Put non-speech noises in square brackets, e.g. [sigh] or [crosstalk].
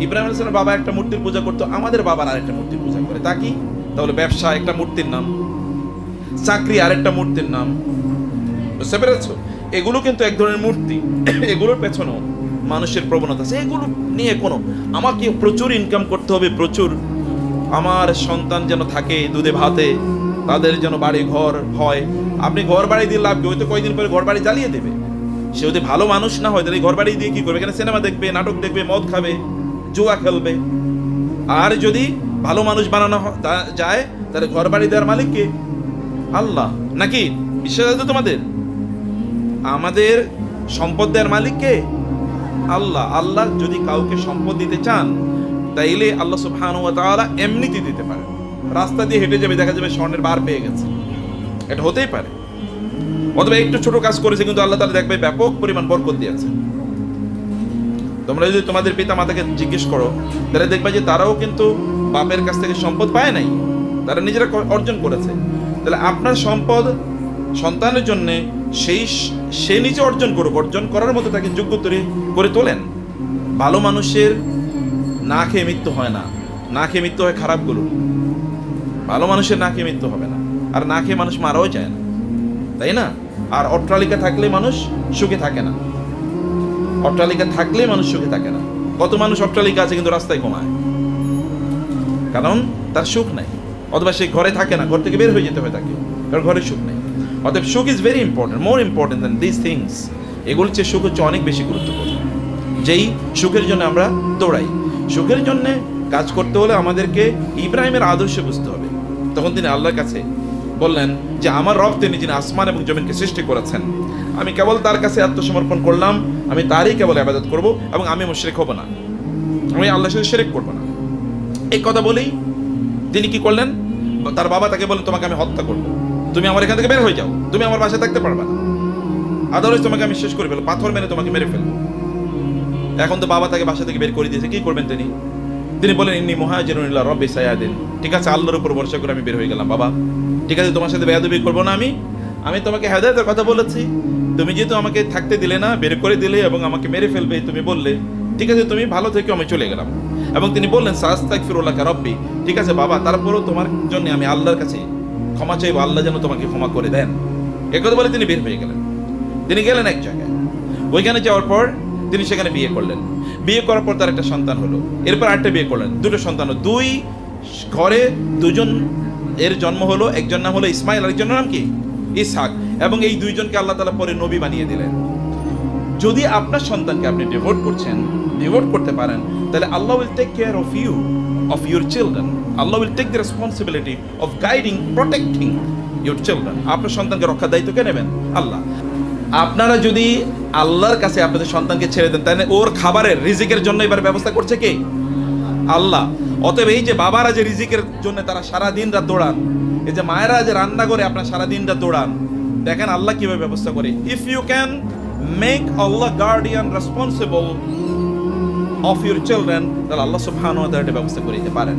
ইব্রাহিম আলাইসালাম বাবা একটা মূর্তির পূজা করতো, আমাদের বাবার আরেকটা মূর্তির পূজা করে। তা কি? তাহলে ব্যবসা, একটা মূর্তির নাম। চাকরি, আরেকটা মূর্তির নাম। বুঝতে পেরেছ? এগুলো কিন্তু এক ধরনের মূর্তি। [coughs] এগুলোর পেছনেও মানুষের প্রবণতা আছে। এগুলো নিয়ে কোনো আমাকে প্রচুর ইনকাম করতে হবে, প্রচুর। আমার সন্তান যেন থাকে দুধে, ভাতে, তাদের যেন বাড়ি, ঘর হয়। আপনি ঘর বাড়ি দিয়ে লাভ ওই তো কয়দিন পরে ঘর বাড়ি জ্বালিয়ে দেবে। সে যদি ভালো মানুষ না হয়, তাহলে ঘর বাড়ি দিয়ে কি করবে? এখানে সিনেমা দেখবে, নাটক দেখবে, মদ খাবে। জুয়া খেলবে। আর যদি ভালো মানুষ বানানো যায়, তাহলে ঘর বাড়ি দেওয়ার মালিক কে? আল্লাহ। নাকি? বিশ্বাস আছে তোমাদের? আমাদের সম্পদ দেওয়ার মালিক কে? আল্লাহ। আল্লাহ যদি কাউকে সম্পদ দিতে চান, তাইলে আল্লাহ সুবহানাহু ওয়া তাআলা এমনিতে দিতে পারে রাস্তা দিয়ে হেঁটে যাবে, দেখা যাবে স্বর্ণের বার পেয়ে গেছে। এটা হতেই পারে। অথবা একটু ছোট কাজ করেছে, কিন্তু আল্লাহ তাআলা দেখবে ব্যাপক পরিমাণ বরকত দিয়েছে তোমরা যদি তোমাদের পিতা মাতাকে জিজ্ঞেস করো, তাহলে দেখবে যে তারাও কিন্তু বাপের কাছ থেকে সম্পদ পায় নাই। তারা নিজেরা অর্জন করেছে। তাহলে আপনার সম্পদ সন্তানের জন্য সেই সে নিজে অর্জন করুক, অর্জন করার মতো তাকে যোগ্য তৈরি করে তোলেন। ভালো মানুষের না খেয়ে মৃত্যু হয় না। না খেয়ে মৃত্যু হয় খারাপগুলো ভালো মানুষের না খেয়ে মৃত্যু হবে না। আর না খেয়ে মানুষ মারাও যায় না। তাই না? আর অট্টালিকা থাকলে মানুষ সুখে থাকে না। অট্টালিকা থাকলে মানুষ সুখে থাকে না। কত মানুষ অট্টালিকা আছে কিন্তু রাস্তায় ঘুমায়। কারণ তার সুখ নাই। অথবা সে ঘরে থাকে না, ঘর থেকে বের হয়ে যেতে হয় তাকে। কারণ ঘরে সুখ নেই। অতএব sukh is very important more important than this things এগুলোর চেয়ে সুখ হচ্ছে অনেক বেশি গুরুত্বপূর্ণ। যেই সুখের জন্য আমরা দৌড়াই। সুখের জন্য কাজ করতে হলে আমাদেরকে ইব্রাহিমের আদর্শ বুঝতে হবে। তখন তিনি আল্লাহর কাছে বললেন যে, আমার রব তিনি যিনি আসমান এবং জমিনকে সৃষ্টি করেছেন। আমি কেবল তার কাছে আত্মসমর্পণ করলাম। আমি তারই কেবল আবাদত করব এবং আমি মুশরিক হব না। আমি আল্লাহর সাথে শিরিক করব না। এই কথা বলেই তিনি কি করলেন? তার বাবা তাকে বলেন তোমাকে আমি হত্যা করব। তুমি আমার এখান থেকে বের হয়ে যাও। তুমি আমার বাসায় থাকতে পারবে না। আদারওয়াইজ তোমাকে আমি শেষ করে ফেলব। পাথর মেরে তোমাকে মেরে ফেলব। এখন তো বাবা তাকে বাসা থেকে বের করে দিয়েছে। কি করবেন তিনি? তিনি বলেন ইন্নি মহাজিরুল্লাহ রব্বি সায়াদিন। ঠিক আছে, আল্লাহর উপর ভরসা করে আমি বের হয়ে গেলাম, বাবা। ঠিক আছে, তোমার সাথে বেয়াদবি করব না আমি। আমি তোমাকে হেদায়তের কথা বলেছি। তুমি যেহেতু আমাকে থাকতে দিলে না, বের করে দিলে এবং আমাকে মেরে ফেলবে, তুমি বললে, ঠিক আছে, তুমি ভালো থেকে, আমি চলে গেলাম। এবং তিনি বললেন সাস্তাক ফিরুল্লাহ রব্বি। ঠিক আছে, বাবা, তারপরও তোমার জন্য আমি আল্লাহর কাছে ক্ষমা চাইব, আল্লাহ যেন তোমাকে ক্ষমা করে দেন। এ কথা বলে তিনি বের হয়ে গেলেন। তিনি গেলেন এক জায়গায়। ওইখানে যাওয়ার পর তিনি সেখানে বিয়ে করলেন। বিয়ে করার পর তার একটা সন্তান হলো। এরপর আরেকটা বিয়ে করলেন। দুটো সন্তান দুই ঘরে দুজন, এর জন্ম হলো, একজন নাম হলো ইসমাইল, আরেকজনের নাম কি? ইসহাক। এবং এই দুইজনকে আল্লাহ তালা পরে নবী বানিয়ে দিলেন। যদি আপনার সন্তানকে আপনি ডিভোট করছেন ডিভোট করতে পারেন, তাহলে Allah will take care of you of your children Allah will take the responsibility of guiding protecting your children আপনার সন্তানকে রক্ষার দায়িত্ব কে নেবেন? আল্লাহ। আপনারা যদি আল্লাহর কাছে আপনাদের সন্তানকে ছেড়ে দেন, তাহলে ওর খাবারের, রিজিকের জন্য এবার ব্যবস্থা করছে কে? আল্লাহ। অতএব এই যে বাবারা যে রিজিকের জন্য তারা সারা দিন রাত দৌড়ান, এই যে মায়েরা যে রান্না করে আপনার সারা দিন রাত দৌড়ান, দেখেন আল্লাহ কীভাবে ব্যবস্থা করে। If you can make Allah guardian responsible of your children তাহলে আল্লাহ সুবহানাহু ওয়া ব্যবস্থা করে দিতে পারেন।